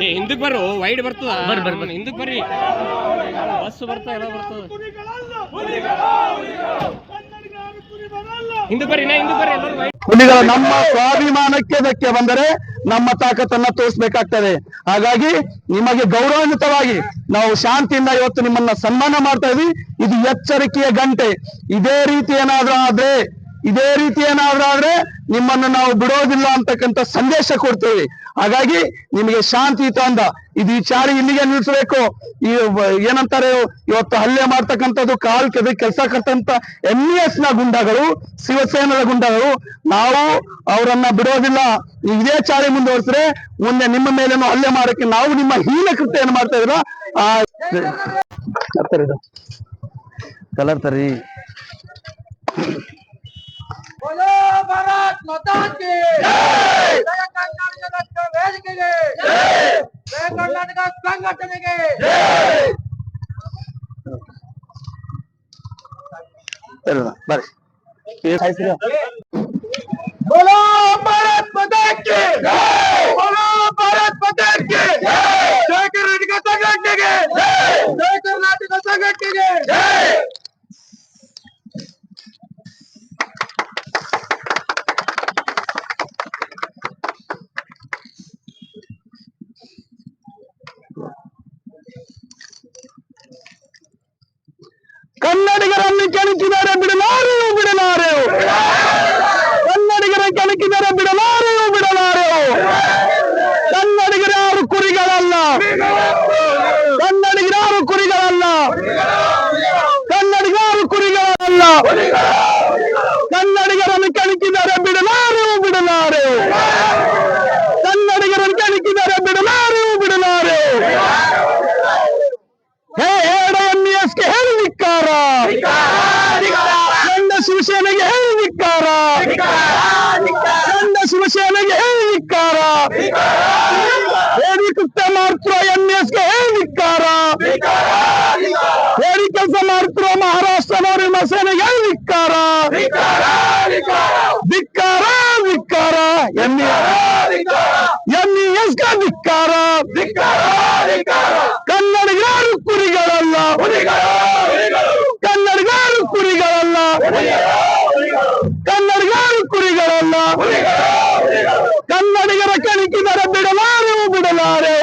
ಏ ಹಿಂದಕ್ಕೆ ಬರ್ರು ವೈಡ್ ಬರ್ತದ. ಬರ್ರಿ ಬರ್ರಿ ಹಿಂದಕ್ಕೆ ಬರ್ರಿ. ಬಸ್ ಬರ್ತಾ ಎಲ್ಲ ಬರ್ತದ. ಹಿಂದಕ್ಕೆ ಬರ್ರಿ ನಾ ಹಿಂದಕ್ಕೆ ಬರ್ರಿ ಎಲ್ಲರೂ ವೈಡ್ ಹುಲಿಗಳ ನಮ್ಮ ಸ್ವಾಭಿಮಾನಕ್ಕೆ ಧಕ್ಕೆ ಬಂದರೆ ನಮ್ಮ ತಾಕತ್ತನ್ನ ತೋರಿಸ್ಬೇಕಾಗ್ತದೆ. ಹಾಗಾಗಿ ನಿಮಗೆ ಗೌರವಾನ್ವಿತವಾಗಿ ನಾವು ಶಾಂತಿಯಿಂದ ಇವತ್ತು ನಿಮ್ಮನ್ನ ಸನ್ಮಾನ ಮಾಡ್ತಾ ಇದು ಎಚ್ಚರಿಕೆಯ ಗಂಟೆ. ಇದೇ ರೀತಿ ಏನಾದ್ರೂ ಆದ್ರೆ ಇದೇ ರೀತಿ ಏನಾದ್ರಾದ್ರೆ ನಿಮ್ಮನ್ನು ನಾವು ಬಿಡೋದಿಲ್ಲ ಅಂತಕ್ಕಂಥ ಸಂದೇಶ ಕೊಡ್ತೇವೆ. ಹಾಗಾಗಿ ನಿಮಗೆ ಶಾಂತಿ ತಂದ. ಇದು ಈ ಚಾರಿ ಇಲ್ಲಿಗೆ ನಿಲ್ಲಿಸಬೇಕು. ಈ ಏನಂತಾರೆ, ಇವತ್ತು ಹಲ್ಲೆ ಮಾಡ್ತಕ್ಕಂಥದ್ದು ಕಾಲ್ ಕೆದ ಕೆಲಸ ಕರ್ತಂತ ಎಂ ಎಸ್ನ ಗುಂಡಗಳು, ಶಿವಸೇನದ ಗುಂಡಗಳು, ನಾವು ಅವರನ್ನ ಬಿಡೋದಿಲ್ಲ. ಇದೇ ಚಾರಿ ಮುಂದುವರಿಸಿದ್ರೆ ಮುಂದೆ ನಿಮ್ಮ ಮೇಲೇನು ಹಲ್ಲೆ ಮಾಡಕ್ಕೆ ನಾವು ನಿಮ್ಮ ಹೀನ ಕೃತ್ಯ ಏನ್ ಮಾಡ್ತಾ ಇದ್ರ ಆ, ಕಲರ್ ತರಿ बोलो भारत माता की जय ಕರ್ನಾಟಕ ವೇದಿಕೆಗೆ ಜಯ ಕರ್ನಾಟಕ ಸಂಘಟನೆಗೆ ಸರಿ ಬರ್ರಿ ಏನ್ ಆಯ್ತು बोलो भारत माता की ಹೇಳಿ ಕೃತ್ಯ ಮಾಡ್ತಿರೋ ಎಂಇಎಸ್ಗೆ ಹೇಳಿ ಧಿಕ್ಕಾರ ಹೇಳಿ ಕೆಲಸ ಮಾಡ್ತಿರೋ ಮಹಾರಾಷ್ಟ್ರದವರು ನಿಮ್ಮ ಸೇನೆಗೆ ಹೇಳಿ ಧಿಕ್ಕಾರ ಧಿಕ್ಕಾರ ಎಸ್ ಎಂಇಎಸ್ಗೆ ಧಿಕ್ಕಾರ ಕನ್ನಡಿಗರು ಕುರಿಗಳಲ್ಲ. ಕನ್ನಡಿಗರು ಕುರಿಗಳಲ್ಲ. ಕನ್ನಡಿಗರು ಕುರಿಗಳಲ್ಲ. ಕಣಿಕಿದರೆ ಬಿಡಲಾರೆವು ಬಿಡಲಾರೆ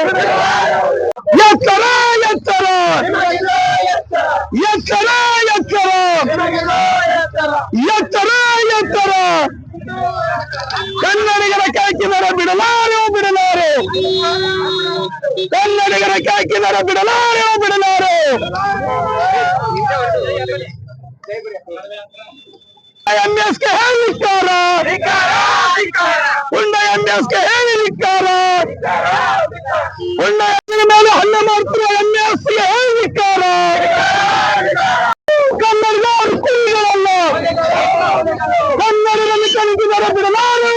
ಎತ್ತರ ಎತ್ತರ. ಎತ್ತರ ಎತ್ತರ. ಎತ್ತರ ಎತ್ತರ. ಕನ್ನಡಿಗರ ಕಾಕಿದರೆ ಬಿಡಲಾರೆವು ಬಿಡಲಾರೆ. ಕನ್ನಡಿಗರ ಕಾಕಿದರೆ ಬಿಡಲಾರೆವು ಬಿಡಲಾರೆ. ಎಂಎಸ್ಗೆ ಹೇಳಿಕ್ಕಾರ ಉಂಡ ಎಂಎಸ್ಗೆ ಹೇಳಿಕ್ಕಾರ ಉಂಡ ಮೇಲೆ ಹಲ್ಲೆ ಮಾಡ್ತಿರೋ ಎಂಎಸ್ಗೆ ಹೇಳಿಕ್ಕಾರ ಕನ್ನಡಿಗರು ಕುರಿಗಳಲ್ಲ ಕನ್ನಡಿಗರನ್ನು ಕಲಿತಿದರೆ ಬಿಡಲಾರೆ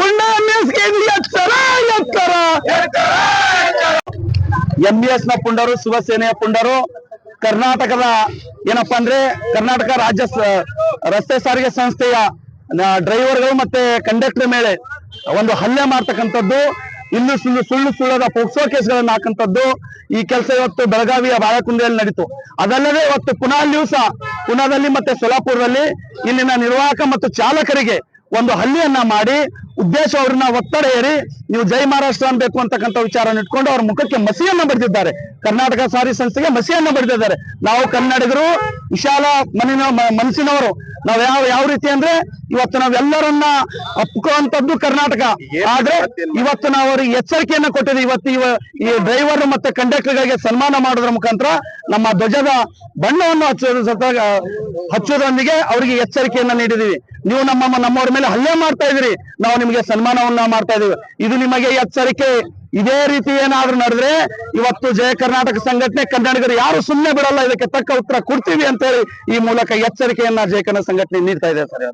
ಉಂಡ ಎಂಎಸ್ಗೆ ಎತ್ತರ ಎತ್ತರ ಎಂಇಎಸ್ನ ಪುಂಡರು, ಶಿವಸೇನೆಯ ಪುಂಡರು, ಕರ್ನಾಟಕದ ಏನಪ್ಪಾ ಅಂದ್ರೆ ಕರ್ನಾಟಕ ರಾಜ್ಯ ರಸ್ತೆ ಸಾರಿಗೆ ಸಂಸ್ಥೆಯ ಡ್ರೈವರ್ಗಳು ಮತ್ತೆ ಕಂಡಕ್ಟರ್ ಮೇಲೆ ಒಂದು ಹಲ್ಲೆ ಮಾಡ್ತಕ್ಕಂಥದ್ದು, ಇನ್ನು ಸುಳ್ಳು ಸುಳ್ಳು ಸುಳ್ಳದ ಪೋಕ್ಸೋ ಕೇಸ್ಗಳನ್ನ ಹಾಕಂತದ್ದು ಈ ಕೆಲಸ ಇವತ್ತು ಬೆಳಗಾವಿಯ ಬಾಳಕುಂದೆಯಲ್ಲಿ ನಡೀತು. ಅದಲ್ಲದೆ ಇವತ್ತು ಪುನಃ ದಿವಸ ಪುನಾದಲ್ಲಿ ಮತ್ತೆ ಸೊಲಾಪುರದಲ್ಲಿ ಇಲ್ಲಿನ ನಿರ್ವಾಹಕ ಮತ್ತು ಚಾಲಕರಿಗೆ ಒಂದು ಹಳ್ಳಿಯನ್ನ ಮಾಡಿ ಉದ್ದೇಶ ಅವ್ರನ್ನ ಒತ್ತಡ ಏರಿ ನೀವು ಜೈ ಮಹಾರಾಷ್ಟ್ರ ಅನ್ಬೇಕು ಅಂತಕ್ಕಂಥ ವಿಚಾರವನ್ನು ಇಟ್ಕೊಂಡು ಅವ್ರ ಮುಖಕ್ಕೆ ಮಸಿಯನ್ನ ಬರೆದಿದ್ದಾರೆ. ಕರ್ನಾಟಕ ಸಾರಿ ಸಂಸ್ಥೆಗೆ ಮಸಿಯನ್ನ ಬರೆದಿದ್ದಾರೆ. ನಾವು ಕನ್ನಡಿಗರು ವಿಶಾಲ ಮನಿನ ಮನಸ್ಸಿನವರು. ನಾವು ಯಾವ ಯಾವ ರೀತಿ ಅಂದ್ರೆ ಇವತ್ತು ನಾವೆಲ್ಲರನ್ನ ಅಪ್ಕೋಂತದ್ದು ಕರ್ನಾಟಕ. ಆದ್ರೆ ಇವತ್ತು ನಾವು ಅವರಿಗೆ ಎಚ್ಚರಿಕೆಯನ್ನ ಕೊಟ್ಟಿದ್ದೀವಿ. ಇವತ್ತು ಇವ ಈ ಡ್ರೈವರ್ ಮತ್ತೆ ಕಂಡಕ್ಟರ್ ಗಳಿಗೆ ಸನ್ಮಾನ ಮಾಡೋದ್ರ ಮುಖಾಂತರ ನಮ್ಮ ಧ್ವಜದ ಬಣ್ಣವನ್ನು ಹಚ್ಚೋದ್ರ ಹಚ್ಚೋದ್ರೊಂದಿಗೆ ಅವರಿಗೆ ಎಚ್ಚರಿಕೆಯನ್ನ ನೀಡಿದೀವಿ ನೀವು ನಮ್ಮ ನಮ್ಮವ್ರ ಮೇಲೆ ಹಲ್ಲೆ ಮಾಡ್ತಾ ಇದೀರಿ ನಾವು ನಿಮಗೆ ಸನ್ಮಾನವನ್ನ ಮಾಡ್ತಾ ಇದೀವಿ ಇದು ನಿಮಗೆ ಎಚ್ಚರಿಕೆ. ಇದೇ ರೀತಿ ಏನಾದ್ರೂ ನಡೆದ್ರೆ ಇವತ್ತು ಜಯ ಕರ್ನಾಟಕ ಸಂಘಟನೆ ಕನ್ನಡಿಗರು ಯಾರು ಸುಮ್ಮನೆ ಬಿಡಲ್ಲ, ಇದಕ್ಕೆ ತಕ್ಕ ಉತ್ತರ ಕೊಡ್ತೀವಿ ಅಂತ ಹೇಳಿ ಈ ಮೂಲಕ ಎಚ್ಚರಿಕೆಯನ್ನ ಜಯ ಕನ್ನಡ ಸಂಘಟನೆ ನೀಡ್ತಾ ಇದೆ ಸರ್.